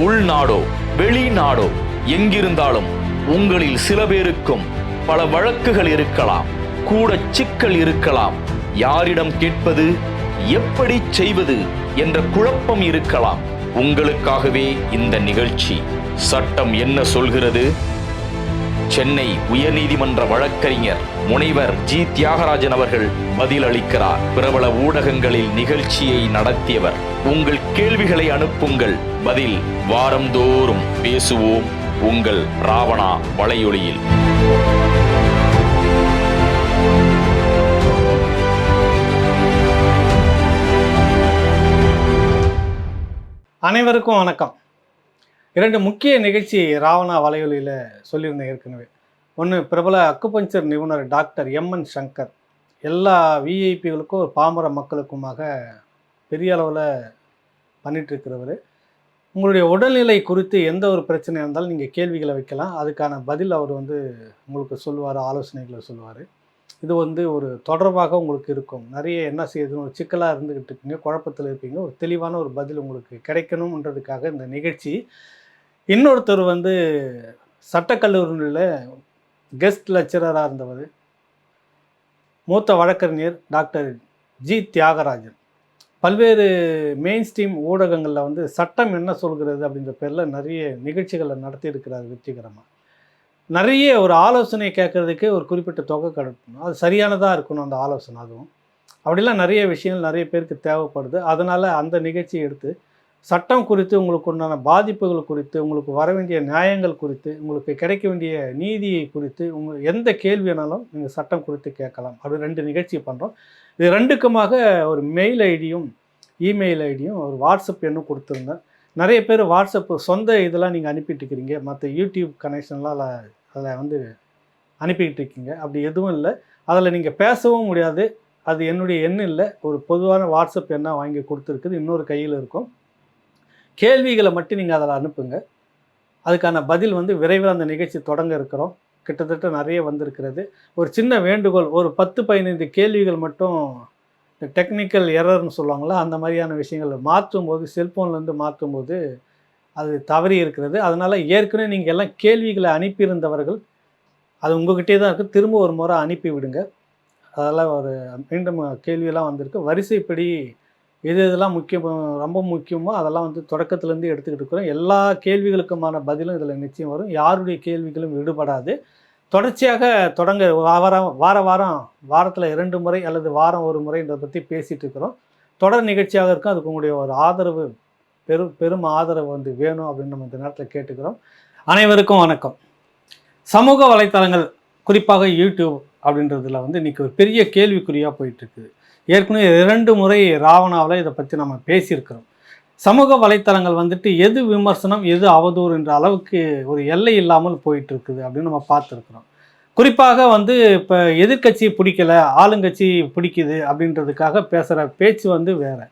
உள்நாடோ வெளிநாடோ எங்கிருந்தாலும் உங்களில் சில பேருக்கும் பல வழக்குகள் இருக்கலாம் கூட சிக்கல் இருக்கலாம். யாரிடம் கேட்பது எப்படி செய்வது என்ற குழப்பம் இருக்கலாம். உங்களுக்காகவே இந்த நிகழ்ச்சி சட்டம் என்ன சொல்கிறது? சென்னை உயர்நீதிமன்ற வழக்கறிஞர் முனைவர் ஜி. தியாகராஜன் அவர்கள் பதிலளிக்கிறார். பிரபல ஊடகங்களில் நிகழ்ச்சியை நடத்தியவர். உங்கள் கேள்விகளை அனுப்புங்கள். பதில் வாரந்தோறும் பேசுவோம். உங்கள் ராவணா வலையொலியில். அனைவருக்கும் வணக்கம். இரண்டு முக்கிய நிகழ்ச்சி ராவணா வலையொலியில் சொல்லியிருந்தேன் ஏற்கனவே. ஒன்று பிரபல அக்குபஞ்சர் நிபுணர் டாக்டர் எம்என் சங்கர். எல்லா விஐபிகளுக்கும் ஒரு பாமர மக்களுக்குமாக பெரிய அளவில் பண்ணிகிட்ருக்கிறவர் உங்களுடைய உடல்நிலை குறித்து எந்த ஒரு பிரச்சனை இருந்தாலும் நீங்கள் கேள்விகளை வைக்கலாம். அதுக்கான பதில் அவர் வந்து உங்களுக்கு சொல்லுவார் ஆலோசனைகளை சொல்லுவார். இது வந்து ஒரு தொடர்பாக உங்களுக்கு இருக்கும். நிறைய என்ன செய்யுதுன்னு ஒரு சிக்கலாக இருந்துக்கிட்டு இருப்பீங்க குழப்பத்தில் இருப்பீங்க. ஒரு தெளிவான ஒரு பதில் உங்களுக்கு கிடைக்கணுன்றதுக்காக இந்த நிகழ்ச்சி இன்னொருத்தர் வந்து சட்டக்கல்லூரியில் கெஸ்ட் லெக்சரராக இருந்தவர். மூத்த வழக்கறிஞர் டாக்டர் ஜி தியாகராஜன். பல்வேறு மெயின் ஸ்ட்ரீம் ஊடகங்களில் வந்து சட்டம் என்ன சொல்கிறது அப்படின்ற பேரில் நிறைய நிகழ்ச்சிகளை நடத்தியிருக்கிறார் வெற்றிகரமாக நிறைய ஒரு ஆலோசனை கேட்குறதுக்கே ஒரு குறிப்பிட்ட தொகை கிடைக்கணும் அது சரியானதாக இருக்கணும் அந்த ஆலோசனை அதுவும். அப்படிலாம் நிறைய விஷயங்கள் நிறைய பேருக்கு தேவைப்படுது. அதனால் அந்த நிகழ்ச்சியை எடுத்து சட்டம் குறித்து உங்களுக்கு உண்டான பாதிப்புகள் குறித்து உங்களுக்கு வர வேண்டிய நியாயங்கள் குறித்து உங்களுக்கு கிடைக்க வேண்டிய நீதியை குறித்து உங்கள் எந்த கேள்வி வேணாலும் நீங்கள் சட்டம் குறித்து கேட்கலாம். அப்படி ரெண்டு நிகழ்ச்சி பண்ணுறோம் இது ரெண்டுக்குமாக ஒரு மெயில் ஐடியும் இமெயில் ஐடியும் ஒரு வாட்ஸ்அப் எண்ணும் கொடுத்துருந்தேன். நிறைய பேர் வாட்ஸ்அப் சொந்த இதெல்லாம் நீங்கள் அனுப்பிட்டு இருக்கிறீங்க மற்ற யூடியூப் கனெக்ஷன்லாம் அதில் அதில் வந்து அனுப்பிக்கிட்டு இருக்கீங்க. அப்படி எதுவும் இல்லை. அதில் நீங்கள் பேசவும் முடியாது. அது என்னுடைய எண் இல்லை. ஒரு பொதுவான வாட்ஸ்அப் எண்ணாக வாங்கி கொடுத்துருக்குது. இன்னொரு கையில் இருக்கும். கேள்விகளை மட்டும் நீங்கள் அதில் அனுப்புங்க. அதுக்கான பதில் வந்து விரைவில் அந்த நிகழ்ச்சி தொடங்க இருக்கிறோம். கிட்டத்தட்ட நிறைய வந்திருக்கிறது. ஒரு சின்ன வேண்டுகோள் ஒரு பத்து பதினைந்து கேள்விகள் மட்டும் இந்த டெக்னிக்கல் எரர்னு சொல்லுவாங்களா அந்த மாதிரியான விஷயங்களை மாற்றும் போது செல்ஃபோன்லேருந்து மாற்றும் போது அது தவறி இருக்கிறது. அதனால் ஏற்கனவே நீங்கள் எல்லாம் கேள்விகளை அனுப்பியிருந்தவர்கள் அது உங்ககிட்டே தான் இருக்குது திரும்ப ஒரு முறை அனுப்பி விடுங்க. அதெல்லாம் ஒரு மீண்டும் கேள்வியெல்லாம் வந்திருக்கு. வரிசைப்படி எது எதெல்லாம் முக்கியம் ரொம்ப முக்கியமோ அதெல்லாம் வந்து தொடக்கத்துலேருந்து எடுத்துக்கிட்டு இருக்கிறோம். எல்லா கேள்விகளுக்குமான பதிலும் இதில் நிச்சயம் வரும். யாருடைய கேள்விகளும் விடுபடாது. தொடர்ச்சியாக தொடங்க வாரம் வார வாரம் வாரத்தில் இரண்டு முறை அல்லது வாரம் ஒரு முறை இதை பற்றி பேசிகிட்டு இருக்கிறோம். தொடர் நிகழ்ச்சியாக இருக்கும். அதுக்கு உங்களுடைய ஒரு ஆதரவு பெரும் பெரும் ஆதரவு வந்து வேணும் அப்படின்னு நம்ம இந்த நேரத்தில் கேட்டுக்கிறோம். அனைவருக்கும் வணக்கம். சமூக வலைத்தளங்கள் குறிப்பாக யூடியூப் அப்படின்றதுல வந்து இன்றைக்கி ஒரு பெரிய கேள்விக்குறியாக போயிட்டுருக்குது ஏற்கனவே இரண்டு முறை ராவணாவில் இதை பற்றி நம்ம பேசியிருக்கிறோம். சமூக வலைத்தளங்கள் வந்துட்டு எது விமர்சனம் எது அவதூறு என்ற அளவுக்கு ஒரு எல்லை இல்லாமல் போயிட்டு இருக்குது அப்படின்னு நம்ம பார்த்துருக்குறோம். குறிப்பாக வந்து இப்போ எதிர்க்கட்சி பிடிக்கல ஆளுங்கட்சி பிடிக்குது அப்படின்றதுக்காக பேசுகிற பேச்சு வந்து வேறு.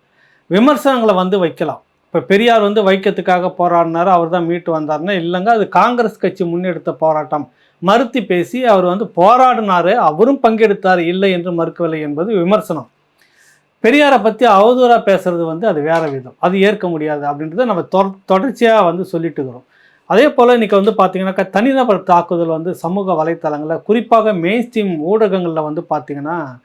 விமர்சனங்களை வந்து வைக்கலாம். இப்போ பெரியார் வந்து வைக்கத்துக்காக போராடினார் அவர் தான் மீட்டு வந்தார்னா இல்லைங்க அது காங்கிரஸ் கட்சி முன்னெடுத்த போராட்டம். மறுத்து பேசி அவர் வந்து போராடினார் அவரும் பங்கெடுத்தார் இல்லை என்று மறுக்கவில்லை என்பது விமர்சனம். பெரியாரை பற்றி அவதூறாக பேசுறது வந்து அது வேற விதம். அது ஏற்க முடியாது அப்படின்றத நம்ம தொ- தொடர்ச்சியாக வந்து சொல்லிட்டு இருக்கிறோம். அதே போல் இன்றைக்கி வந்து பார்த்தீங்கன்னாக்கா தனிநபர் தாக்குதல் வந்து சமூக வலைத்தளங்களில் குறிப்பாக மெயின் ஸ்ட்ரீம் ஊடகங்களில் வந்து பார்த்திங்கன்னா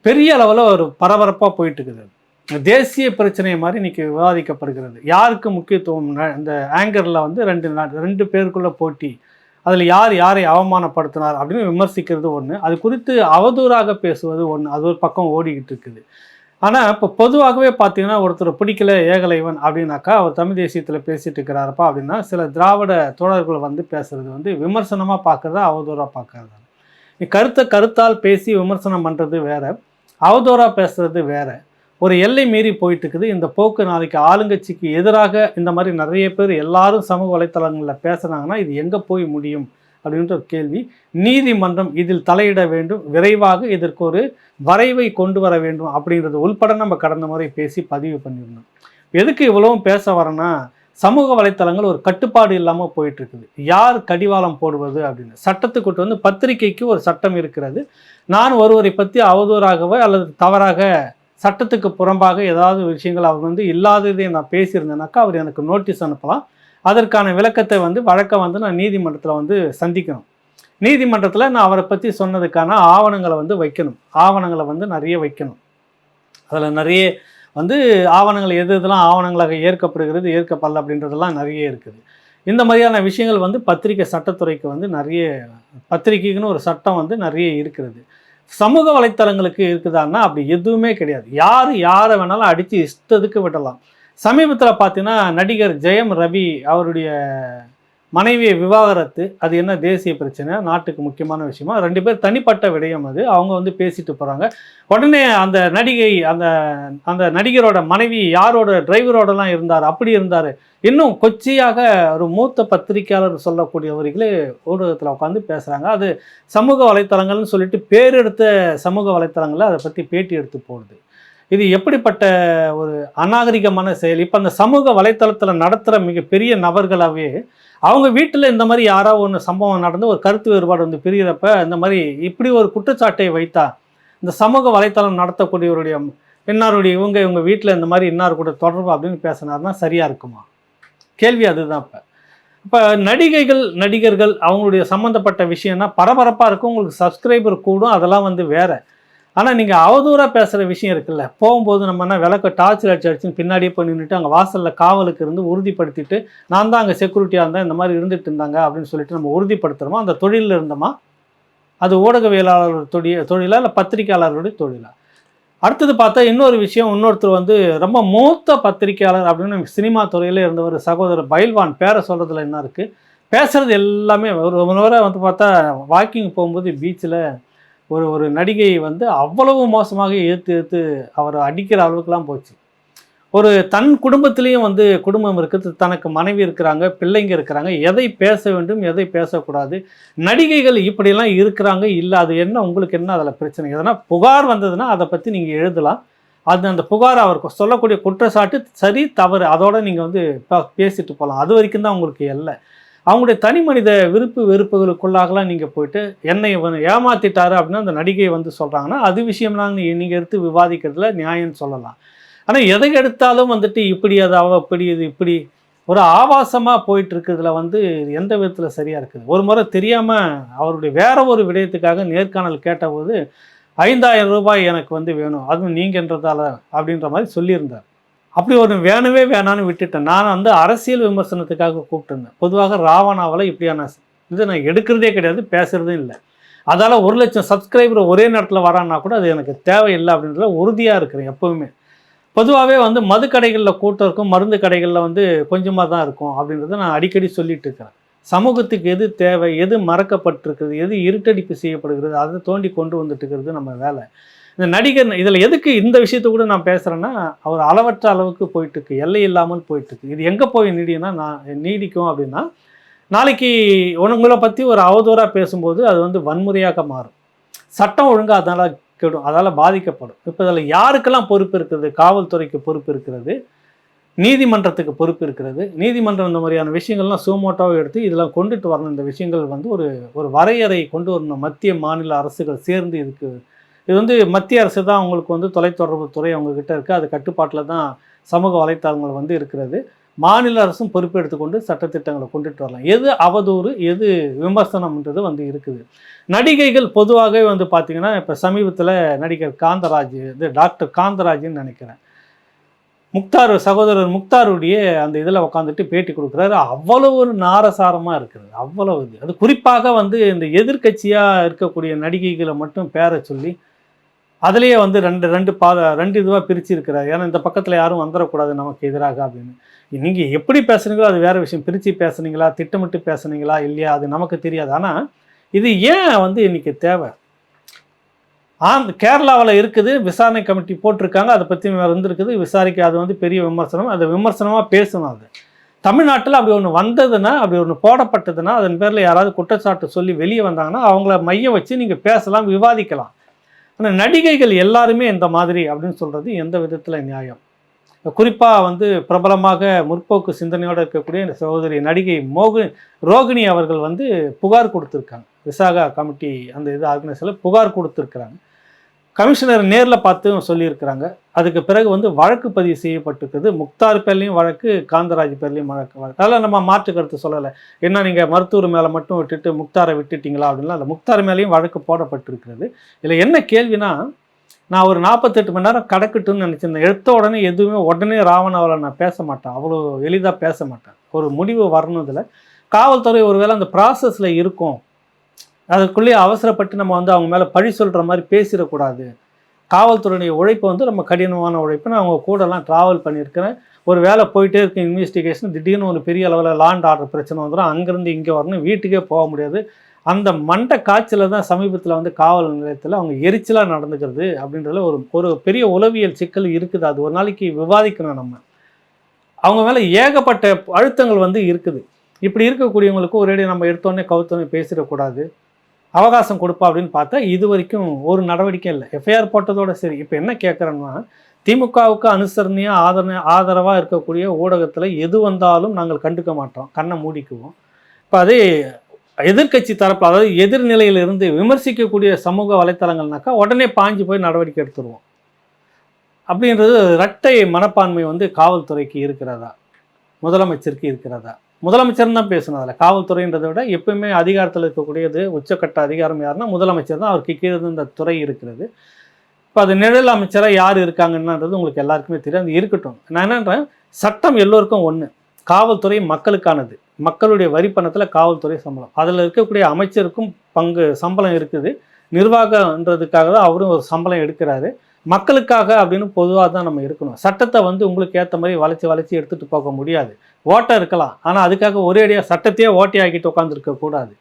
பெரிய அளவில் ஒரு பரபரப்பாக போயிட்டு இருக்குது. தேசிய பிரச்சனை மாதிரி இன்னைக்கு விவாதிக்கப்படுகிறது. யாருக்கு முக்கியத்துவம்? இந்த ஆங்கரில் வந்து ரெண்டு ரெண்டு பேருக்குள்ளே போட்டி. அதில் யார் யாரை அவமானப்படுத்தினார் அப்படின்னு விமர்சிக்கிறது ஒன்று அது குறித்து அவதூறாக பேசுவது ஒன்று அது ஒரு பக்கம் ஓடிக்கிட்டு இருக்குது. ஆனால் இப்போ பொதுவாகவே பார்த்தீங்கன்னா ஒருத்தர் பிடிக்கல ஏகலைவன் அப்படின்னாக்கா அவர் தமிழ் தேசியத்தில் பேசிட்டு இருக்கிறாரப்பா அப்படின்னா சில திராவிட தோழர்கள் வந்து பேசுறது வந்து விமர்சனமாக பார்க்குறதா அவதூறாக பார்க்கறதா நீ கருத்தை கருத்தால் பேசி விமர்சனம் பண்ணுறது வேற அவதூறாக பேசுறது வேற. ஒரு எல்லை மீறி போயிட்டு இருக்குது இந்த போக்கு நாளைக்கு ஆளுங்கட்சிக்கு எதிராக இந்த மாதிரி நிறைய பேர் எல்லாரும் சமூக வலைத்தளங்களில் பேசுனாங்கன்னா இது எங்கே போய் முடியும் அப்படின்ற ஒரு கேள்வி. நீதிமன்றம் இதில் தலையிட வேண்டும். விரைவாக இதற்கு ஒரு வரைவை கொண்டு வர வேண்டும் அப்படின்றது உள்பட நம்ம கடந்த முறை பேசி பதிவு பண்ணியிருந்தோம். எதுக்கு இவ்வளவும் பேச வரேன்னா சமூக வலைத்தளங்கள் ஒரு கட்டுப்பாடு இல்லாமல் போயிட்டு இருக்குது யார் கடிவாளம் போடுவது அப்படின்னு. சட்டத்துக்கு வந்து பத்திரிகைக்கு ஒரு சட்டம் இருக்கிறது. நான் ஒருவரை பற்றி அவதூறாகவோ அல்லது தவறாக சட்டத்துக்கு புறம்பாக ஏதாவது விஷயங்கள் அவர் வந்து இல்லாததை நான் பேசியிருந்தேனாக்கா அவர் எனக்கு நோட்டீஸ் அனுப்பலாம். அதற்கான விளக்கத்தை வந்து வழக்கை வந்து நான் நீதிமன்றத்தில் வந்து சந்திக்கணும். நீதிமன்றத்தில் நான் அவரை பற்றி சொன்னதுக்கான ஆவணங்களை வந்து வைக்கணும். ஆவணங்களை வந்து நிறைய வைக்கணும். அதில் நிறைய வந்து ஆவணங்கள் எது எதெல்லாம் ஆவணங்களாக ஏற்கப்படுகிறது ஏற்கப்படல அப்படின்றதெல்லாம் நிறைய இருக்குது. இந்த மாதிரியான விஷயங்கள் வந்து பத்திரிக்கை சட்டத்துறைக்கு வந்து நிறைய பத்திரிக்கைக்குன்னு ஒரு சட்டம் வந்து நிறைய இருக்கிறது. சமூக வலைத்தளங்களுக்கு இருக்குதான்னா அப்படி எதுவுமே கிடையாது. யார் யாரை வேணாலும் அடித்து இஷ்டத்துக்கு விடலாம். சமீபத்தில் பார்த்தீங்கன்னா நடிகர் ஜெயம் ரவி அவருடைய மனைவியை விவாகரத்து அது என்ன தேசிய பிரச்சனை? நாட்டுக்கு முக்கியமான விஷயமா? ரெண்டு பேர் தனிப்பட்ட விடயம் அது. அவங்க வந்து பேசிட்டு போகிறாங்க உடனே அந்த நடிகை அந்த அந்த நடிகரோட மனைவி யாரோட டிரைவரோடலாம் இருந்தார் அப்படி இருந்தார். இன்னும் கொச்சியாக ஒரு மூத்த பத்திரிக்கையாளர் சொல்லக்கூடியவர்களே ஊடகத்தில் உட்காந்து பேசுகிறாங்க அது சமூக வலைத்தளங்கள்னு சொல்லிட்டு பேர் எடுத்த சமூக வலைத்தளங்களில் அதை பற்றி பேட்டி எடுத்து போடுது. இது எப்படிப்பட்ட ஒரு அநாகரிகமான செயல்? இப்போ அந்த சமூக வலைத்தளத்தில் நடத்துகிற மிகப்பெரிய நபர்களாகவே அவங்க வீட்டில் இந்த மாதிரி யாராவது ஒன்று சம்பவம் நடந்து ஒரு கருத்து வேறுபாடு வந்து பிரிகிறப்ப இந்த மாதிரி இப்படி ஒரு குற்றச்சாட்டை வைத்தா இந்த சமூக வலைத்தளம் நடத்தக்கூடியவருடைய இன்னாருடைய இவங்க இவங்க வீட்டில் இந்த மாதிரி இன்னார் கூட தொடர்பு அப்படின்னு பேசினார்னா சரியாக இருக்குமா? கேள்வி அதுதான் இப்போ. இப்போ நடிகைகள் நடிகர்கள் அவங்களுடைய சம்மந்தப்பட்ட விஷயம்னா பரபரப்பாக இருக்கும் உங்களுக்கு சப்ஸ்கிரைபர் கூடும் அதெல்லாம் வந்து வேறு. ஆனால் நீங்கள் அவதூறாக பேசுகிற விஷயம் இருக்குல்ல. போகும்போது நம்ம என்ன விளக்க டார்ச் அடிச்சு அடிச்சுன்னு பின்னாடியே போய் நின்றுட்டு அங்கே வாசலில் காவலுக்கு இருந்து உறுதிப்படுத்திட்டு நான் தான் அங்கே செக்யூரிட்டியாக இருந்தேன் இந்த மாதிரி இருந்துட்டு இருந்தாங்க அப்படின்னு சொல்லிட்டு நம்ம உறுதிப்படுத்துகிறோமா அந்த தொழிலில் இருந்தோமா? அது ஊடகவியலாளர் தொழில் தொழிலா இல்லை பத்திரிகையாளர்களுடைய தொழிலா? அடுத்தது பார்த்தா இன்னொரு விஷயம் இன்னொருத்தர் வந்து ரொம்ப மூத்த பத்திரிகையாளர் அப்படின்னு சினிமா துறையில் இருந்தவர் சகோதரர் பைல்வான். பேரை சொல்கிறதுல என்ன இருக்குது பேசுகிறது எல்லாமே ஒரு முறை வந்து பார்த்தா வாக்கிங் போகும்போது பீச்சில் ஒரு ஒரு நடிகை வந்து அவ்வளவு மோசமாக ஏற்று ஏற்று அவரை அடிக்கிற அளவுக்குலாம் போச்சு. ஒரு தன் குடும்பத்திலையும் வந்து குடும்பம் இருக்குது தனக்கு மனைவி இருக்கிறாங்க பிள்ளைங்க இருக்கிறாங்க எதை பேச வேண்டும் எதை பேசக்கூடாது நடிகைகள் இப்படியெல்லாம் இருக்கிறாங்க இல்லை அது என்ன உங்களுக்கு என்ன அதில் பிரச்சனை? எதனா புகார் வந்ததுன்னா அதை பற்றி நீங்கள் எழுதலாம். அது அந்த புகார் அவருக்கு சொல்லக்கூடிய குற்றச்சாட்டு சரி தவறு அதோட நீங்கள் வந்து பேசிட்டு போகலாம். அது வரைக்கும் தான் உங்களுக்கு எல்லை. அவங்களுடைய தனி மனித விருப்பு வெறுப்புகளுக்குள்ளாகலாம் நீங்கள் போயிட்டு என்னை ஏமாத்திட்டாரு அப்படின்னு அந்த நடிகை வந்து சொல்கிறாங்கன்னா அது விஷயம்லாம் நீங்கள் எடுத்து விவாதிக்கிறதுல நியாயம்னு சொல்லலாம். ஆனால் எதை எடுத்தாலும் வந்துட்டு இப்படி அது அவ இப்படி இது இப்படி ஒரு ஆபாசமாக போயிட்டு இருக்கிறதுல வந்து எந்த விதத்தில் சரியாக இருக்குது? ஒரு முறை தெரியாமல் அவருடைய வேற ஒரு விடயத்துக்காக நேர்காணல் கேட்டபோது ஐந்தாயிரம் ரூபாய் எனக்கு வந்து வேணும் அதுவும் நீங்கன்றதால அப்படின்ற மாதிரி சொல்லியிருந்தார். அப்படி ஒரு வேணவே வேணான்னு விட்டுட்டேன். நான் வந்து அரசியல் விமர்சனத்துக்காக கூப்பிட்டுருந்தேன். பொதுவாக ராவணாவில் இப்படியான இது நான் எடுக்கிறதே கிடையாது பேசுகிறதும் இல்லை. அதால் ஒரு லட்சம் சப்ஸ்கிரைபர் ஒரே நேரத்தில் வரான்னா கூட அது எனக்கு தேவையில்லை அப்படின்றத உறுதியாக இருக்கிறேன் எப்போவுமே. பொதுவாகவே வந்து மது கடைகளில் கூட்டம் இருக்கும் மருந்து கடைகளில் வந்து கொஞ்சமாக தான் இருக்கும் அப்படின்றத நான் அடிக்கடி சொல்லிட்டு இருக்கிறேன். சமூகத்துக்கு எது தேவை எது மறக்கப்பட்டிருக்கிறது எது இருட்டடிப்பு செய்யப்படுகிறது அதை தோண்டி கொண்டு வந்துட்டு இருக்கிறது நம்ம வேலை. இந்த நடிகர் இதில் எதுக்கு இந்த விஷயத்தை கூட நான் பேசுகிறேன்னா அவர் அளவற்ற அளவுக்கு போயிட்டுருக்கு எல்லை இல்லாமல் போயிட்டுருக்கு. இது எங்கே போய் நீடினா நான் நீடிக்கும் அப்படின்னா நாளைக்கு உங்களை பற்றி ஒரு அவதூறாக பேசும்போது அது வந்து வன்முறையாக மாறும். சட்டம் ஒழுங்காக அதனால் கெடும் அதால் பாதிக்கப்படும். இப்போ இதில் யாருக்கெல்லாம் பொறுப்பு இருக்கிறது? காவல்துறைக்கு பொறுப்பு இருக்கிறது. நீதிமன்றத்துக்கு பொறுப்பு இருக்கிறது. நீதிமன்றம் இந்த மாதிரியான விஷயங்கள்லாம் சோமோட்டாவை எடுத்து இதெல்லாம் கொண்டுட்டு வரணும். இந்த விஷயங்கள் வந்து ஒரு ஒரு வரையறை கொண்டு வரணும். மத்திய மாநில அரசுகள் சேர்ந்து இதுக்கு இது வந்து மத்திய அரசு தான் அவங்களுக்கு வந்து தொலைத்தொடர்பு துறை அவங்கக்கிட்ட இருக்குது அது கட்டுப்பாட்டில் தான் சமூக வலைத்தளங்கள் வந்து இருக்கிறது. மாநில அரசும் பொறுப்பு எடுத்துக்கொண்டு சட்டத்திட்டங்களை கொண்டுட்டு வரலாம். எது அவதூறு எது விமர்சனம்ன்றது வந்து இருக்குது. நடிகைகள் பொதுவாகவே வந்து பார்த்திங்கன்னா இப்போ சமீபத்தில் நடிகர் காந்தராஜ் இது டாக்டர் காந்தராஜ்னு நினைக்கிறேன். முக்தார் சகோதரர் முக்தாருடைய அந்த இதில் உட்காந்துட்டு பேட்டி கொடுக்குறாரு. அவ்வளவு ஒரு நாரசாரமாக இருக்கிறது அவ்வளவு இது. அது குறிப்பாக வந்து இந்த எதிர்க்கட்சியாக இருக்கக்கூடிய நடிகைகளை மட்டும் பேரை சொல்லி அதுலேயே வந்து ரெண்டு ரெண்டு பாத ரெண்டு இதுவாக பிரிச்சிருக்கிறார். ஏன்னா இந்த பக்கத்தில் யாரும் வந்துடக்கூடாது நமக்கு எதிராக அப்படின்னு. நீங்கள் எப்படி பேசுனீங்களோ அது வேறு விஷயம். பிரித்து பேசுனீங்களா? திட்டமிட்டு பேசுனீங்களா? இல்லையா? அது நமக்கு தெரியாது. ஆனால் இது ஏன் வந்து இன்னைக்கு தேவை? ஆம் கேரளாவில் இருக்குது விசாரணை கமிட்டி போட்டிருக்காங்க அதை பற்றி வந்திருக்குது விசாரிக்க அது வந்து பெரிய விமர்சனம் அதை விமர்சனமாக பேசணும் அது. தமிழ்நாட்டில் அப்படி ஒன்று வந்ததுன்னா அப்படி ஒன்று போடப்பட்டதுன்னா அதன் பேரில் யாராவது குற்றச்சாட்டு சொல்லி வெளியே வந்தாங்கன்னா அவங்கள மைய வச்சு நீங்கள் பேசலாம் விவாதிக்கலாம். ஆனால் நடிகைகள் எல்லாருமே இந்த மாதிரி அப்படின்னு சொல்கிறது எந்த விதத்தில் நியாயம்? குறிப்பாக வந்து பிரபலமாக முற்போக்கு சிந்தனையோடு இருக்கக்கூடிய இந்த சகோதரி நடிகை மோகு ரோகிணி அவர்கள் வந்து புகார் கொடுத்துருக்காங்க. விசாகா கமிட்டி அந்த இது ஆர்கனைசரில் புகார் கொடுத்துருக்குறாங்க. கமிஷனர் நேரில் பார்த்து சொல்லியிருக்கிறாங்க. அதுக்கு பிறகு வந்து வழக்கு பதிவு செய்யப்பட்டிருக்குது. முக்தார் பேர்லையும் வழக்கு காந்தராஜ் பேர்லையும் வழக்கு வழக்கு. அதெல்லாம் நம்ம மாற்று கருத்து சொல்லலை. என்ன நீங்கள் மருத்துவர் மேலே மட்டும் விட்டுட்டு முக்தாரை விட்டுட்டீங்களா அப்படின்லாம் அந்த முக்தார் மேலேயும் வழக்கு போடப்பட்டிருக்கிறது. இதில் என்ன கேள்வினா நான் ஒரு நாற்பத்தெட்டு மணி நேரம் கடக்கட்டுன்னு நினச்சிருந்தேன். எடுத்த உடனே எதுவுமே உடனே ராவணாவில் நான் பேச மாட்டேன். அவ்வளோ எளிதாக பேச மாட்டேன். ஒரு முடிவு வரணுதில் காவல்துறை ஒருவேளை அந்த ப்ராசஸில் இருக்கும். அதுக்குள்ளேயே அவசரப்பட்டு நம்ம வந்து அவங்க மேலே பழி சொல்கிற மாதிரி பேசிடக்கூடாது. காவல்துறையுடைய உழைப்பு வந்து நம்ம கடினமான உழைப்பு நான் அவங்க கூடலாம் ட்ராவல் பண்ணியிருக்கிறேன். ஒரு வேலை போயிட்டே இருக்கு இன்வெஸ்டிகேஷன் திடீர்னு ஒரு பெரிய அளவில் லாண்ட் ஆர்டர் பிரச்சனை வந்துடும் அங்கேருந்து இங்கே வரணும் வீட்டுக்கே போக முடியாது. அந்த மண்டை காய்ச்சல தான் சமீபத்தில் வந்து காவல் நிலையத்தில் அவங்க எரிச்சலாக நடந்துக்கிறது அப்படின்றதுல ஒரு ஒரு பெரிய உளவியல் சிக்கல் இருக்குது. அது ஒரு நாளைக்கு விவாதிக்கணும் நம்ம. அவங்க மேலே ஏகப்பட்ட அழுத்தங்கள் வந்து இருக்குது. இப்படி இருக்கக்கூடியவங்களுக்கு ஒரேடி நம்ம எடுத்தோடனே கவுத்தோடனே பேசிடக்கூடாது. அவகாசம் கொடுப்பா அப்படின்னு பார்த்தா இது வரைக்கும் ஒரு நடவடிக்கை இல்லை. எஃப்ஐஆர் போட்டதோட சரி. இப்போ என்ன கேட்குறேன்னா திமுகவுக்கு அனுசரணையாக ஆதரவு ஆதரவாக இருக்கக்கூடிய ஊடகத்தில் எது வந்தாலும் நாங்கள் கண்டுக்க மாட்டோம். கண்ணை மூடிக்குவோம். இப்போ அதே எதிர்க்கட்சி தரப்பில் அதாவது எதிர்நிலையிலிருந்து விமர்சிக்கக்கூடிய சமூக வலைத்தளங்கள்னாக்கா உடனே பாஞ்சு போய் நடவடிக்கை எடுத்துருவோம். அப்படின்றது இரட்டை மனப்பான்மை வந்து காவல்துறைக்கு இருக்கிறதா? முதலமைச்சருக்கு இருக்கிறதா? முதலமைச்சர் தான் பேசணும் அதில். காவல்துறைன்றதை விட எப்பவுமே அதிகாரத்தில் இருக்கக்கூடியது உச்சக்கட்ட அதிகாரம் யாருன்னா முதலமைச்சர் தான். அவருக்கு கீழே இந்த துறை இருக்கிறது. இப்போ அது நிழல் அமைச்சராக யார் இருக்காங்கன்றது உங்களுக்கு எல்லாருக்குமே தெரியும். அது இருக்கட்டும். நான் என்னன்றேன் சட்டம் எல்லோருக்கும் ஒன்று காவல்துறை மக்களுக்கானது. மக்களுடைய வரி பணத்தில் காவல்துறை சம்பளம். அதில் இருக்கக்கூடிய அமைச்சருக்கும் பங்கு சம்பளம் இருக்குது. நிர்வாகன்றதுக்காக தான் அவரும் ஒரு சம்பளம் எடுக்கிறாரு. மக்களுக்காக அப்படின்னு பொதுவாக தான் நம்ம இருக்கணும். சட்டத்தை வந்து உங்களுக்கு ஏற்ற மாதிரி வளைச்சி வளைச்சி எடுத்துகிட்டு போக முடியாது. ஓட்டம் இருக்கலாம். ஆனால் அதுக்காக ஒரேடியாக சட்டத்தையே ஓட்டி ஆக்கிட்டு உட்காந்துருக்க கூடாது.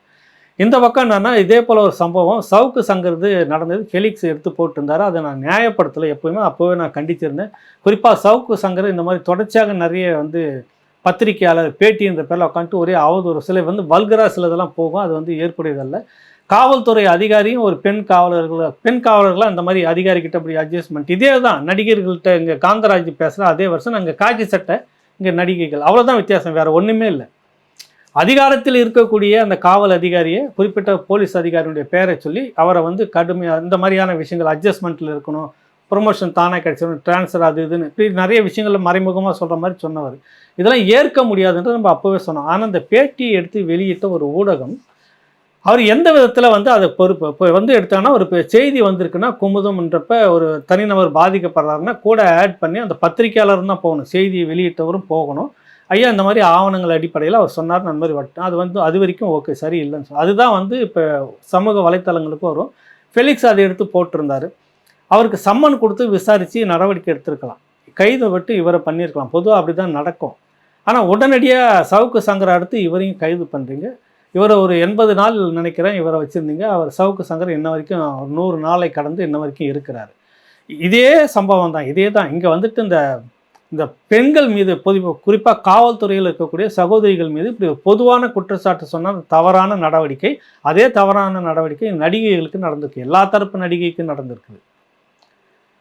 இந்த பக்கம் என்னென்னா இதே போல் ஒரு சம்பவம். சவுக்கு சங்கிறது நடந்தது. ஃபெலிக்ஸ் எடுத்து போட்டிருந்தார். அதை நான் நியாயப்படுத்தலை எப்போயுமே. அப்போவே நான் கண்டிச்சிருந்தேன். குறிப்பாக சவுக்கு சங்கர் இந்த மாதிரி தொடர்ச்சியாக நிறைய வந்து பத்திரிகையாளர் பேட்டின்ற பேரில் உட்காந்துட்டு ஒரே அவதூறு. சிலை வந்து வல்கரா சிலதெல்லாம் போகும். அது வந்து ஏற்புடையதல்ல. காவல்துறை அதிகாரியும் ஒரு பெண் காவலர்கள் பெண் காவலர்களாக இந்த மாதிரி அதிகாரிக்கிட்ட அப்படி அட்ஜஸ்ட்மெண்ட் இதே தான் நடிகர்கள்ட்ட இங்கே காந்தராஜ் பேசுகிற அதே வருஷம் நாங்கள் காக்கி சட்டை இங்கே நடிகைகள். அவ்வளோதான் வித்தியாசம் வேறு ஒன்றுமே இல்லை. அதிகாரத்தில் இருக்கக்கூடிய அந்த காவல் அதிகாரியை குறிப்பிட்ட போலீஸ் அதிகாரியுடைய பேரை சொல்லி அவரை வந்து கடுமையாக இந்த மாதிரியான விஷயங்கள் அட்ஜஸ்ட்மெண்ட்டில் இருக்கணும் ப்ரொமோஷன் தானே கிடைச்சிடும் ட்ரான்ஸ்ஃபர் அது இதுன்னு இப்படி நிறைய விஷயங்களை மறைமுகமாக சொல்கிற மாதிரி சொன்னவர். இதெல்லாம் ஏற்க முடியாதுன்றது நம்ம அப்போவே சொன்னோம். ஆனால் அந்த பேட்டியை எடுத்து வெளியிட்ட ஒரு ஊடகம் அவர் எந்த விதத்தில் வந்து அதை பொறுப்பு இப்போ வந்து எடுத்தாங்கன்னா ஒரு செய்தி வந்திருக்குன்னா குமுதம்ன்றப்ப ஒரு தனிநபர் பாதிக்கப்படுறாருன்னா கூட ஆட் பண்ணி அந்த பத்திரிக்கையாளர் தான் போகணும். செய்தியை வெளியிட்டவரும் போகணும். ஐயா இந்த மாதிரி ஆவணங்கள் அடிப்படையில் அவர் சொன்னார் அந்த மாதிரி வட்டம் அது வந்து அது வரைக்கும் ஓகே சரி இல்லைன்னு சொல்லி அதுதான் வந்து இப்போ சமூக வலைத்தளங்களுக்கும் வரும். ஃபெலிக்ஸ் அதை எடுத்து போட்டிருந்தார். அவருக்கு சம்மன் கொடுத்து விசாரித்து நடவடிக்கை எடுத்திருக்கலாம். கைது விட்டு இவரை பண்ணியிருக்கலாம். பொதுவாக அப்படி தான் நடக்கும். ஆனால் உடனடியாக சவுக்கு சங்கரை அடுத்து இவரையும் கைது பண்ணுறீங்க இவரை ஒரு எண்பது நாள் நினைக்கிறேன் இவரை வச்சுருந்தீங்க. அவர் சவுக்கு சங்கர் இன்ன வரைக்கும் நூறு நாளை கடந்து இன்ன வரைக்கும் இருக்கிறார். இதே சம்பவம் தான் இதே தான். இங்கே வந்துட்டு இந்த இந்த பெண்கள் மீது பொது குறிப்பாக காவல்துறையில் இருக்கக்கூடிய சகோதரிகள் மீது இப்படி பொதுவான குற்றச்சாட்டு சொன்னால் தவறான நடவடிக்கை. அதே தவறான நடவடிக்கை நடிகைகளுக்கு நடந்திருக்கு. எல்லா தரப்பு நடிகைக்கும் நடந்திருக்குது.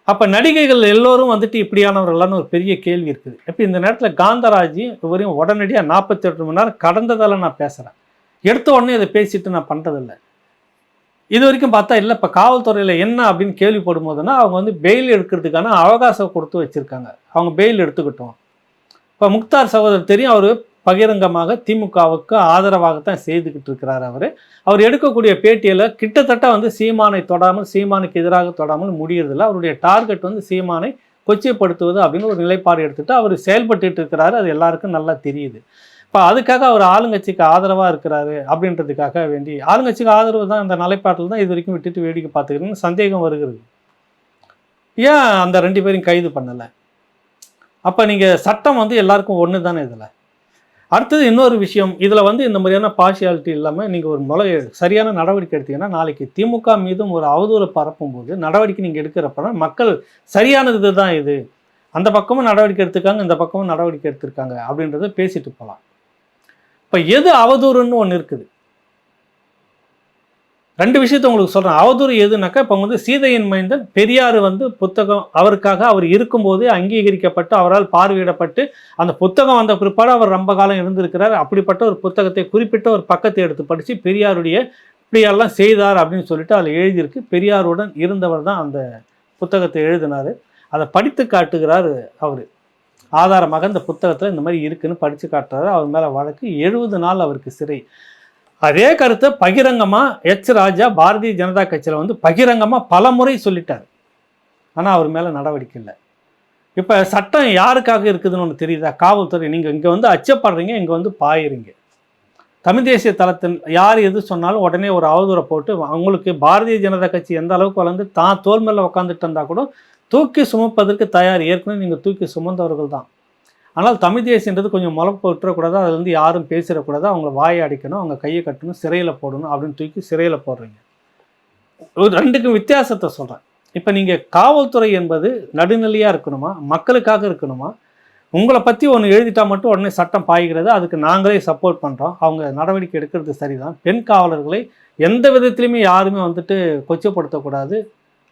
அப்போ நடிகைகள் எல்லோரும் வந்துட்டு இப்படியானவர்களான்னு ஒரு பெரிய கேள்வி இருக்குது. இப்போ இந்த நேரத்தில் காந்தராஜி இவரையும் உடனடியாக நாற்பத்தெட்டு மணி நேரம் கடந்ததால் நான் பேசுகிறேன் எடுத்த உடனே இதை பேசிட்டு நான் பண்ணுறதில்ல இது வரைக்கும் பார்த்தா இல்லை இப்போ காவல்துறையில் என்ன அப்படின்னு கேள்விப்படும் போதுன்னா அவங்க வந்து பெயில் எடுக்கிறதுக்கான அவகாசம் கொடுத்து வச்சுருக்காங்க. அவங்க பெயில் எடுத்துக்கிட்டோம். இப்போ முக்தார் சகோதரர் தெரியும் அவர் பகிரங்கமாக திமுகவுக்கு ஆதரவாகத்தான் செய்துக்கிட்டு இருக்கிறார் அவர். அவர் எடுக்கக்கூடிய பேட்டியில் கிட்டத்தட்ட வந்து சீமானை தொடாமல் சீமானுக்கு எதிராக தொடாமல் முடியறதில்ல. அவருடைய டார்கெட் வந்து சீமானை கொச்சைப்படுத்துவது அப்படின்னு ஒரு நிலைப்பாடு எடுத்துகிட்டு அவர் செயல்பட்டு இருக்கிறாரு. அது எல்லாருக்கும் நல்லா தெரியுது. இப்போ அதுக்காக அவர் ஆளுங்கட்சிக்கு ஆதரவாக இருக்கிறாரு அப்படின்றதுக்காக வேண்டி ஆளுங்கட்சிக்கு ஆதரவு தான் அந்த நிலைப்பாட்டில் தான் இது வரைக்கும் விட்டுட்டு வேடிக்கை பார்த்துக்கிறேன்னு சந்தேகம் வருகிறது. ஏன் அந்த ரெண்டு பேரையும் கைது பண்ணலை? அப்போ நீங்கள் சட்டம் வந்து எல்லாருக்கும் ஒன்று தானே இதில்? அடுத்தது இன்னொரு விஷயம் இதில் வந்து இந்த மாதிரியான பார்ஷியாலிட்டி இல்லாமல் நீங்கள் ஒரு முளை சரியான நடவடிக்கை எடுத்தீங்கன்னா நாளைக்கு திமுக மீதும் ஒரு அவதூறு பரப்பும்போது நடவடிக்கை நீங்கள் எடுக்கிறப்பனா மக்கள் சரியானது இதுதான் இது. அந்த பக்கமும் நடவடிக்கை எடுத்துக்காங்க இந்த பக்கமும் நடவடிக்கை எடுத்திருக்காங்க அப்படின்றத பேசிட்டு போகலாம் இப்போ எது அவதூறுன்னு ஒன்று இருக்குது. ரெண்டு விஷயத்த உங்களுக்கு சொல்கிறேன் அவதூறு எதுனாக்கா இப்போ வந்து சீதையின் மைந்தன் பெரியார் வந்து புத்தகம் அவருக்காக அவர் இருக்கும்போது அங்கீகரிக்கப்பட்டு அவரால் பார்வையிடப்பட்டு அந்த புத்தகம் வந்த பிற்பாடு அவர் ரொம்ப காலம் இருந்திருக்கிறார். அப்படிப்பட்ட ஒரு புத்தகத்தை குறிப்பிட்ட ஒரு பக்கத்தை எடுத்து படித்து பெரியாருடைய இப்படியெல்லாம் செய்தார் அப்படின்னு சொல்லிட்டு அதில் எழுதியிருக்கு. பெரியாருடன் இருந்தவர் தான் அந்த புத்தகத்தை எழுதினார். அதை படித்து காட்டுகிறார் அவர். ஆதாரமாக இந்த புத்தகத்தில் இந்த மாதிரி இருக்குன்னு படித்து காட்டுறாரு. அவர் மேலே வழக்கு எழுபது நாள் அவருக்கு சிறை. அதே கருத்தை பகிரங்கமாக எச் ராஜா பாரதிய ஜனதா கட்சியில் வந்து பகிரங்கமாக பல முறை சொல்லிட்டார். ஆனால் அவர் மேலே நடவடிக்கை இல்லை. இப்போ சட்டம் யாருக்காக இருக்குதுன்னு ஒன்று தெரியுதா? காவல்துறை. நீங்கள் இங்கே வந்து அச்சப்படுறீங்க இங்கே வந்து பாயிருங்க தமிழ் தேசிய தளத்தில் யார் எது சொன்னாலும் உடனே ஒரு அவதூறை போட்டு அவங்களுக்கு பாரதிய ஜனதா கட்சி எந்த அளவுக்கு வளர்ந்து தான் தோல் மேலே உட்காந்துட்டு இருந்தால் கூட தூக்கி சுமப்பதற்கு தயார். ஏற்கனவே நீங்கள் தூக்கி சுமந்தவர்கள் தான். ஆனால் தமிழ் தேசியன்றது கொஞ்சம் முளப்பு விட்டுறக்கூடாது அதுலேருந்து யாரும் பேசிடக்கூடாது. அவங்கள வாயை அடிக்கணும். அவங்க கையை கட்டணும். சிறையில் போடணும் அப்படின்னு தூக்கி சிறையில் போடுறீங்க. ஒரு ரெண்டுக்கும் வித்தியாசத்தை சொல்கிறேன் இப்போ நீங்கள் காவல்துறை என்பது நடுநிலையாக இருக்கணுமா? மக்களுக்காக இருக்கணுமா? உங்களை பற்றி ஒன்று எழுதிட்டால் மட்டும் உடனே சட்டம் பாய்கிறது. அதுக்கு நாங்களே சப்போர்ட் பண்ணுறோம் அவங்க நடவடிக்கை எடுக்கிறது சரிதான். பெண் காவலர்களை எந்த விதத்துலையுமே யாருமே வந்துட்டு கொச்சப்படுத்தக்கூடாது.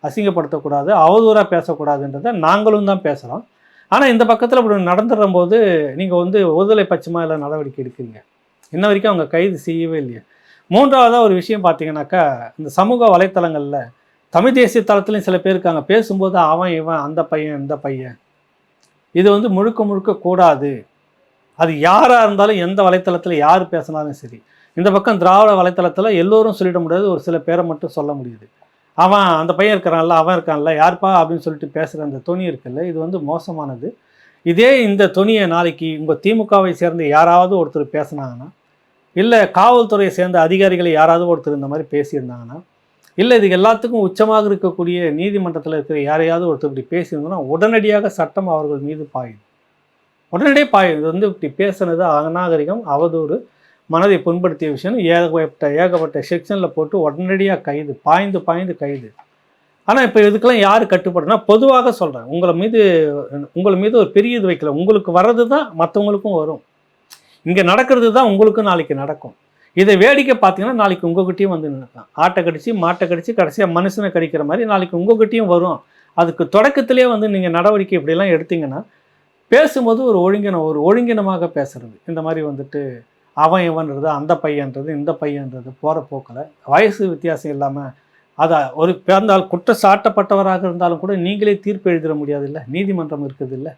அசிங்கப்படுத்தக்கூடாது அவதூறாக பேசக்கூடாதுன்றதை நாங்களும் தான் பேசுகிறோம் ஆனால் இந்த பக்கத்தில் இப்படி நடந்துடும் போது நீங்கள் வந்து ஒருதலை பட்சமாக இல்லை நடவடிக்கை எடுக்கிறீங்க? இன்ன வரைக்கும் அவங்க கைது செய்யவே இல்லையா. மூன்றாவதாக ஒரு விஷயம் பார்த்தீங்கன்னாக்கா இந்த சமூக வலைத்தளங்களில் தமிழ் தேசிய தளத்துலையும் சில பேர் இருக்காங்க. பேசும்போது அவன் இவன் அந்த பையன் இந்த பையன். இது வந்து முழுக்க முழுக்க கூடாது. அது யாராக இருந்தாலும் எந்த வலைத்தளத்தில் யார் பேசினாலும் சரி. இந்த பக்கம் திராவிட வலைத்தளத்தில் எல்லோரும் சொல்லிட முடியாது. ஒரு சில பேரை மட்டும் சொல்ல முடியுது. அவன் அந்த பையன் இருக்கிறான்ல அவன் இருக்கான்ல யார்ப்பா அப்படின்னு சொல்லிட்டு பேசுகிற அந்த துணி இருக்குல்ல இது வந்து மோசமானது. இதே இந்த துணியை நாளைக்கு உங்கள் திமுகவை சேர்ந்த யாராவது ஒருத்தர் பேசுனாங்கன்னா இல்லை காவல்துறையை சேர்ந்த அதிகாரிகளை யாராவது ஒருத்தர் இந்த மாதிரி பேசியிருந்தாங்கன்னா இல்லை இது எல்லாத்துக்கும் உச்சமாக இருக்கக்கூடிய நீதிமன்றத்தில் இருக்கிற யாரையாவது ஒருத்தர் இப்படி பேசியிருந்தோன்னா உடனடியாக சட்டம் அவர்கள் மீது பாயுது உடனடியே பாயுது இது வந்து இப்படி பேசுனது அநாகரிகம் அவதூறு. மனதை புண்படுத்திய விஷயம் ஏகப்பட்ட ஏகப்பட்ட செக்ஷனில் போட்டு உடனடியாக கைது பாய்ந்து பாய்ந்து கைது. ஆனால் இப்போ இதுக்கெல்லாம் யார் கட்டுப்படுனா பொதுவாக சொல்கிறேன் உங்களை மீது உங்களை மீது ஒரு பெரிய இது வைக்கல. உங்களுக்கு வர்றது தான் மற்றவங்களுக்கும் வரும். இங்கே நடக்கிறது தான் உங்களுக்கும் நாளைக்கு நடக்கும். இதை வேடிக்கை பார்த்தீங்கன்னா நாளைக்கு உங்ககிட்டயும் வந்து நடக்கலாம் ஆட்டை கடிச்சு மாட்டை கடிச்சு கடைசியாக மனுஷனை கடிக்கிற மாதிரி நாளைக்கு உங்ககிட்டயும் வரும். அதுக்கு தொடக்கத்திலே வந்து நீங்கள் நடவடிக்கை இப்படிலாம் எடுத்தீங்கன்னா பேசும்போது ஒரு ஒழுங்கினம் ஒரு ஒழுங்கினமாக பேசுறது. இந்த மாதிரி வந்துட்டு அவன் இவன்றது அந்த பையன்றது இந்த பையன்றது போகிற போக்கில் வயசு வித்தியாசம் இல்லாமல் அதை ஒரு பிறந்தால் குற்றம் சாட்டப்பட்டவராக இருந்தாலும் கூட நீங்களே தீர்ப்பு எழுதிட முடியாது இல்லை நீதிமன்றம் இருக்குது இல்லை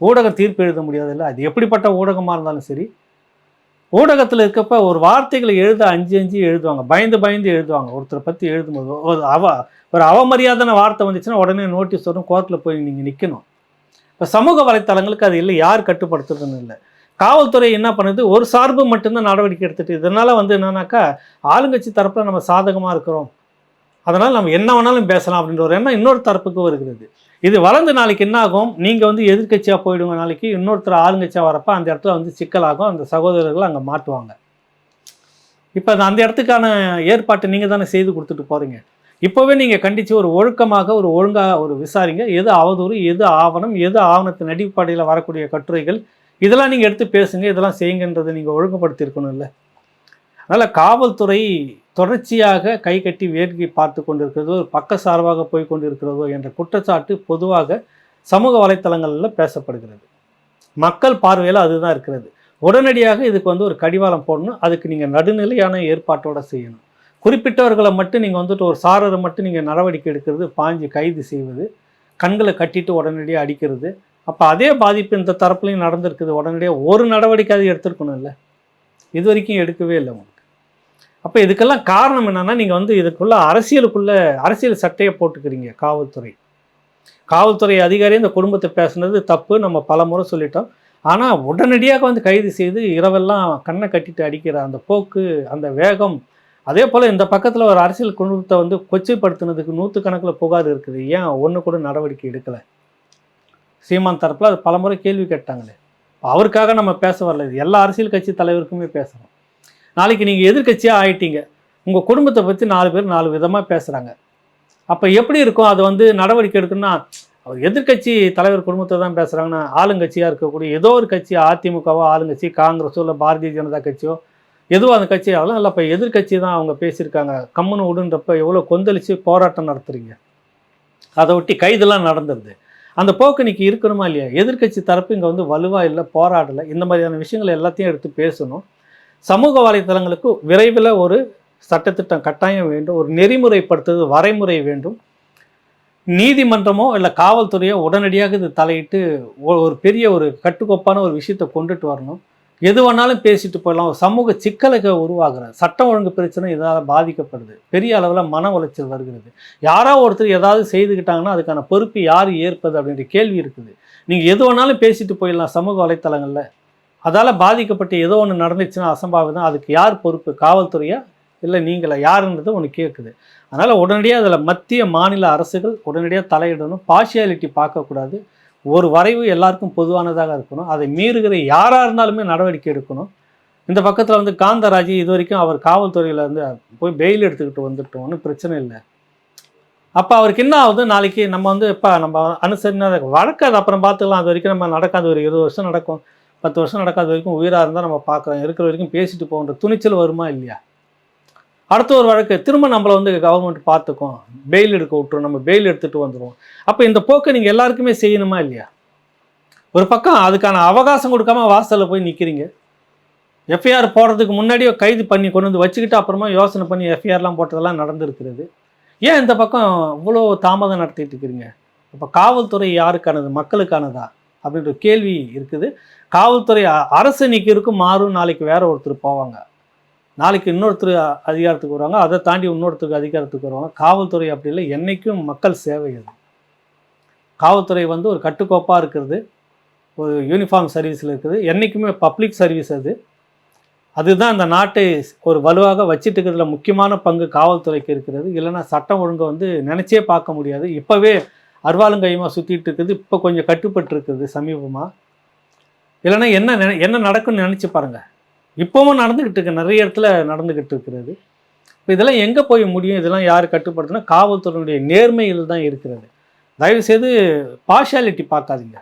ஊடகம் தீர்ப்பு எழுத முடியாது இல்லை அது எப்படிப்பட்ட ஊடகமாக இருந்தாலும் சரி. ஊடகத்தில் இருக்கப்ப ஒரு வார்த்தைகளை எழுத அஞ்சு அஞ்சு எழுதுவாங்க. பயந்து பயந்து எழுதுவாங்க. ஒருத்தரை பற்றி எழுதும்போது ஒரு அவ ஒரு அவமரியாதான வார்த்தை வந்துச்சுன்னா உடனே நோட்டீஸ் வரும் கோர்ட்டில் போய் நீங்கள் நிற்கணும் இப்போ சமூக வலைத்தளங்களுக்கு அது இல்லை. யார் கட்டுப்படுத்துறதுன்னு இல்லை. காவல்துறை என்ன பண்ணுது? ஒரு சார்பு மட்டும்தான் நடவடிக்கை எடுத்துட்டு இதனால் வந்து என்னன்னாக்கா ஆளுங்கட்சி தரப்பில் நம்ம சாதகமாக இருக்கிறோம். அதனால் நம்ம என்ன வேணாலும் பேசலாம் அப்படின்ற ஒரு எண்ணம் இன்னொரு தரப்புக்கு வருகிறது. இது வளர்ந்து நாளைக்கு என்ன ஆகும்? நீங்கள் வந்து எதிர்க்கட்சியாக போயிடுங்க நாளைக்கு. இன்னொருத்தர் ஆளுங்கட்சியாக வரப்போ அந்த இடத்துல வந்து சிக்கலாகும். அந்த சகோதரர்கள் அங்கே மாட்டுவாங்க. இப்போ அந்த இடத்துக்கான ஏற்பாட்டை நீங்கள் தானே செய்து கொடுத்துட்டு போகிறீங்க இப்போவே நீங்கள் கண்டித்து ஒரு ஒழுக்கமாக ஒரு ஒழுங்காக ஒரு விசாரிங்க. எது அவதூறு எது ஆவணம் எது ஆவணத்தின் அடிப்படையில் வரக்கூடிய கட்டுரைகள் இதெல்லாம் நீங்கள் எடுத்து பேசுங்க இதெல்லாம் செய்யுங்கன்றதை நீங்கள் ஒழுங்குபடுத்தியிருக்கணும் இல்லை அதனால் காவல்துறை தொடர்ச்சியாக கை கட்டி வேடிக்கை பார்த்து கொண்டிருக்கிறதோ ஒரு பக்க சார்பாக போய் கொண்டிருக்கிறதோ என்ற குற்றச்சாட்டு பொதுவாக சமூக வலைத்தளங்களில் பேசப்படுகிறது. மக்கள் பார்வையில் அதுதான் இருக்கிறது. உடனடியாக இதுக்கு வந்து ஒரு கடிவாளம் போடணும். அதுக்கு நீங்கள் நடுநிலையான ஏற்பாட்டோடு செய்யணும். குறிப்பிட்டவர்களை மட்டும் நீங்கள் வந்துட்டு ஒரு சாரரை மட்டும் நீங்கள் நடவடிக்கை எடுக்கிறது பாஞ்சு கைது செய்வது கண்களை கட்டிட்டு உடனடியாக அடிக்கிறது அப்போ அதே பாதிப்பு இந்த தரப்புலையும் நடந்திருக்குது. உடனடியாக ஒரு நடவடிக்கை அது எடுத்திருக்கணும் இல்லை இது வரைக்கும் எடுக்கவே இல்லை உங்களுக்கு. அப்போ இதுக்கெல்லாம் காரணம் என்னென்னா நீங்கள் வந்து இதுக்குள்ளே அரசியலுக்குள்ளே அரசியல் சட்டையை போட்டுக்கிறீங்க காவல்துறை. காவல்துறை அதிகாரி இந்த குடும்பத்தை பேசுனது தப்பு நம்ம பல முறை சொல்லிட்டோம். ஆனால் உடனடியாக வந்து கைது செய்து இரவெல்லாம் கண்ணை கட்டிட்டு அடிக்கிற அந்த போக்கு அந்த வேகம் அதே போல் இந்த பக்கத்தில் ஒரு அரசியல் குடும்பத்தை வந்து கொச்சைப்படுத்தினதுக்கு நூற்றுக்கணக்கில் புகார் இருக்குது. ஏன் ஒன்று கூட நடவடிக்கை எடுக்கலை? சீமான் தரப்பில் அது பலமுறை கேள்வி கேட்டாங்களே. அவருக்காக நம்ம பேச வரல. இது எல்லா அரசியல் கட்சி தலைவருக்குமே பேசுகிறோம் நாளைக்கு நீங்கள் எதிர்க்கட்சியாக ஆயிட்டீங்க. உங்கள் குடும்பத்தை பற்றி நாலு பேர் நாலு விதமாக பேசுகிறாங்க அப்போ எப்படி இருக்கும்? அது வந்து நடவடிக்கை எடுக்கணும்னா அவர் எதிர்க்கட்சி தலைவர் குடும்பத்தை தான் பேசுகிறாங்கன்னா ஆளுங்கட்சியாக இருக்கக்கூடிய ஏதோ ஒரு கட்சி அதிமுகவோ ஆளுங்கட்சி காங்கிரஸோ இல்லை பாரதிய ஜனதா கட்சியோ எதுவோ அந்த கட்சி ஆகலாம். இல்லை இப்போ எதிர்க்கட்சி தான் அவங்க பேசியிருக்காங்க. கம்முன்னு விடுன்றப்ப எவ்வளோ கொந்தளித்து போராட்டம் நடத்துகிறீங்க அதை ஒட்டி கைதெல்லாம் நடந்துருது. அந்த போக்கு இன்றைக்கி இருக்கணுமா இல்லையா? எதிர்க்கட்சி தரப்பு இங்கே வந்து வலுவாக இல்லை போராடலை. இந்த மாதிரியான விஷயங்கள் எல்லாத்தையும் எடுத்து பேசணும். சமூக வலைத்தளங்களுக்கு விரைவில் ஒரு சட்டத்திட்டம் கட்டாயம் வேண்டும். ஒரு நெறிமுறைப்படுத்துவது வரைமுறை வேண்டும். நீதிமன்றமோ இல்லை காவல்துறையோ உடனடியாக இது தலையிட்டு ஒரு பெரிய ஒரு கட்டுக்கோப்பான ஒரு விஷயத்தை கொண்டுட்டு வரணும். எது வேணாலும் பேசிட்டு போயிடலாம். ஒரு சமூக சிக்கலுக்கு உருவாகிறது சட்டம் ஒழுங்கு பிரச்சனை இதனால் பாதிக்கப்படுது. பெரிய அளவில் மன உளைச்சல் வருகிறது. யாரோ ஒருத்தர் ஏதாவது செய்துக்கிட்டாங்கன்னா அதுக்கான பொறுப்பு யார் ஏற்பது அப்படின்ற கேள்வி இருக்குது. நீங்கள் எது வேணாலும் பேசிட்டு போயிடலாம் சமூக வலைத்தளங்களில். அதால் பாதிக்கப்பட்டு ஏதோ ஒன்று நடந்துச்சுன்னா அசம்பாவிதம் அதுக்கு யார் பொறுப்பு? காவல்துறையா? இல்லை நீங்களா? யாருன்றது ஒன்று கேட்குது அதனால் உடனடியாக அதில் மத்திய மாநில அரசுகள் உடனடியாக தலையிடணும். பார்ஷியாலிட்டி பார்க்கக்கூடாது. ஒரு வரைவு எல்லாருக்கும் பொதுவானதாக இருக்கணும். அதை மீறுகிற யாராக இருந்தாலுமே நடவடிக்கை எடுக்கணும். இந்த பக்கத்தில் வந்து காந்தராஜ் இது வரைக்கும் அவர் காவல்துறையில் இருந்து போய் பெயில் எடுத்துக்கிட்டு வந்துட்டோம் ஒன்றும் பிரச்சனை இல்லை. அப்போ அவருக்கு என்ன ஆகுது? நாளைக்கு நம்ம வந்து இப்போ நம்ம அனுசரினா அது அப்புறம் பார்த்துக்கலாம். அது வரைக்கும் நம்ம நடக்காது ஒரு இருபது வருஷம் நடக்கும். பத்து வருஷம் நடக்காத வரைக்கும் உயிராக இருந்தால் நம்ம பார்க்குறோம் இருக்கிற வரைக்கும் பேசிட்டு போகின்ற துணிச்சல் வருமா இல்லையா? அடுத்த ஒரு வழக்கு திரும்ப நம்மளை வந்து கவர்மெண்ட் பார்த்துக்கும். பெயில் எடுக்க விட்டுரும் நம்ம பெயில் எடுத்துகிட்டு வந்துடுவோம் அப்போ இந்த போக்கை நீங்கள் எல்லாருக்குமே செய்யணுமா இல்லையா? ஒரு பக்கம் அதுக்கான அவகாசம் கொடுக்காம வாசலில் போய் நிற்கிறீங்க எஃப்ஐஆர் போடுறதுக்கு முன்னாடியே கைது பண்ணி கொண்டு வந்து வச்சுக்கிட்டு அப்புறமா யோசனை பண்ணி எஃப்ஐஆர்லாம் போட்டதெல்லாம் நடந்திருக்கிறது. ஏன் இந்த பக்கம் இவ்வளோ தாமதம் நடத்திட்டு இருக்கிறீங்க? இப்போ காவல்துறை யாருக்கானது? மக்களுக்கானதா? அப்படின்ற கேள்வி இருக்குது. காவல்துறை அரசு இன்னைக்கு இருக்கும் மாறும் நாளைக்கு வேற ஒருத்தர் போவாங்க. நாளைக்கு இன்னொருத்தர் அதிகாரத்துக்கு வருவாங்க அதை தாண்டி இன்னொருத்தருக்கு அதிகாரத்துக்கு வருவாங்க. காவல்துறை அப்படி இல்லை என்றைக்கும் மக்கள் சேவை அது. காவல்துறை வந்து ஒரு கட்டுக்கோப்பாக இருக்கிறது ஒரு யூனிஃபார்ம் சர்வீஸில் இருக்குது. என்றைக்குமே பப்ளிக் சர்வீஸ் அது. அதுதான் அந்த நாட்டை ஒரு வலுவாக வச்சுட்டு இருக்கிறதுல முக்கியமான பங்கு காவல்துறைக்கு இருக்கிறது. இல்லைன்னா சட்டம் ஒழுங்கை வந்து நினச்சே பார்க்க முடியாது. இப்போவே அருவாளுங்கையுமா சுற்றிட்டு இருக்குது இப்போ கொஞ்சம் கட்டுப்பட்டு இருக்குது சமீபமாக இல்லைன்னா என்ன என்ன நடக்கும்னு நினச்சி பாருங்கள் இப்போவும் நடந்துக்கிட்டு இருக்கு. நிறைய இடத்துல நடந்துக்கிட்டு இருக்கிறது. இப்போ இதெல்லாம் எங்கே போய் முடியும்? இதெல்லாம் யார் கட்டுப்படுத்துனா காவல்துறையினுடைய நேர்மையில் தான் இருக்கிறது. தயவுசெய்து பார்ஷாலிட்டி பார்க்காதீங்க.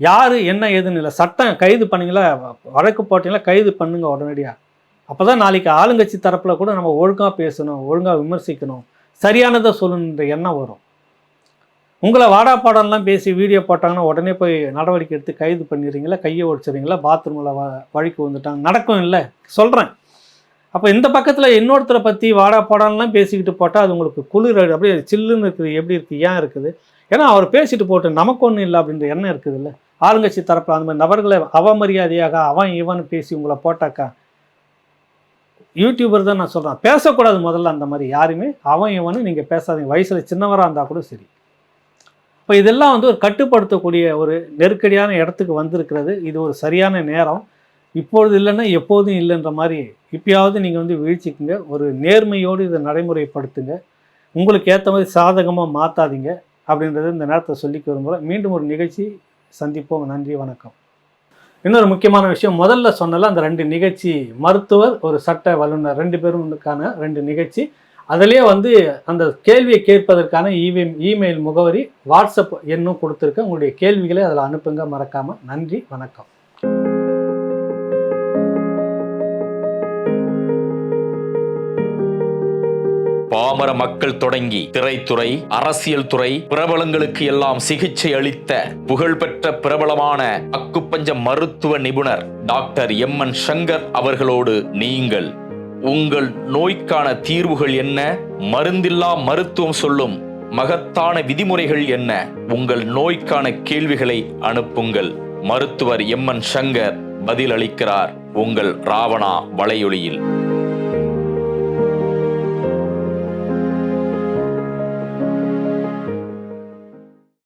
யார் என்ன ஏதுன்னு இல்லை. சட்டம் கைது பண்ணிங்களா? வழக்கு போட்டிங்களா? கைது பண்ணுங்க உடனடியாக அப்போ தான் நாளைக்கு ஆளுங்கட்சி தரப்பில் கூட நம்ம ஒழுங்காக பேசணும் ஒழுங்காக விமர்சிக்கணும். சரியானதை சொல்லணுன்ற எண்ணம் வரும். உங்களை வாடா பாடம்லாம் பேசி வீடியோ போட்டாங்கன்னா உடனே போய் நடவடிக்கை எடுத்து கைது பண்ணிடுறீங்களா கையை ஒடிச்சிடுறீங்களா பாத்ரூமில் வ வழிக்கு வந்துட்டாங்க. நடக்கும் இல்லை சொல்கிறேன் அப்போ இந்த பக்கத்தில் இன்னொருத்தரை பற்றி வாடா பாடம்லாம் பேசிக்கிட்டு போட்டால் அது உங்களுக்கு குளிர் அப்படியே சில்லுன்னு இருக்குது. எப்படி இருக்குது ஏன் இருக்குது? ஏன்னா அவர் பேசிட்டு போட்டு நமக்கு ஒன்றும் இல்லை அப்படின்ற எண்ணம் இருக்குது இல்லை. ஆளுங்கட்சி தரப்பில் அந்த மாதிரி நபர்களை அவமரியாதையாக அவன் இவன் பேசி உங்களை போட்டாக்கா? யூடியூபர் தான் நான் சொல்கிறேன் பேசக்கூடாது முதல்ல அந்த மாதிரி யாருமே. அவன் இவனு நீங்கள் பேசாதீங்க. வயசில் சின்னவராக இருந்தால் கூட சரி. இப்போ இதெல்லாம் வந்து ஒரு கட்டுப்படுத்தக்கூடிய ஒரு நெருக்கடியான இடத்துக்கு வந்திருக்கிறது. இது ஒரு சரியான நேரம். இப்பொழுது இல்லைன்னா எப்போதும் இல்லைன்ற மாதிரி இப்பயாவது நீங்கள் வந்து வீழ்ச்சிக்குங்க. ஒரு நேர்மையோடு இதை நடைமுறைப்படுத்துங்க. உங்களுக்கு ஏற்ற மாதிரி சாதகமாக மாற்றாதீங்க அப்படின்றத இந்த நேரத்தை சொல்லிக்க விரும்புகிறேன் மீண்டும் ஒரு நிகழ்ச்சி சந்திப்போம். நன்றி வணக்கம். இன்னொரு முக்கியமான விஷயம் முதல்ல சொன்னல அந்த ரெண்டு நிகழ்ச்சி மருத்துவர் ஒரு சட்ட வல்லுநர் ரெண்டு பேருக்கான ரெண்டு நிகழ்ச்சி. அதிலே வந்து அந்த கேள்வியை கேட்பதற்கான இமெயில் இமெயில் முகவரி வாட்ஸ்அப் எண்ணும் கொடுத்துருக்கேன் உங்களுடைய கேள்விகளை அதில் அனுப்புங்க. மறக்காமல் நன்றி. வணக்கம். பாமர மக்கள் தொடங்கி திரைத்துறை அரசியல் துறை பிரபலங்களுக்கு எல்லாம் சிகிச்சை அளித்த புகழ்பெற்ற பிரபலமான அக்குப்பஞ்ச மருத்துவ நிபுணர் டாக்டர் எம் என் சங்கர் அவர்களோடு நீங்கள் உங்கள் நோய்க்கான தீர்வுகள் என்ன? மருந்தில்லா மருத்துவம் சொல்லும் மகத்தான விதிமுறைகள் என்ன? உங்கள் நோய்க்கான கேள்விகளை அனுப்புங்கள். மருத்துவர் எம் என் சங்கர் பதிலளிக்கிறார். உங்கள் ராவணா வலையொலியில்.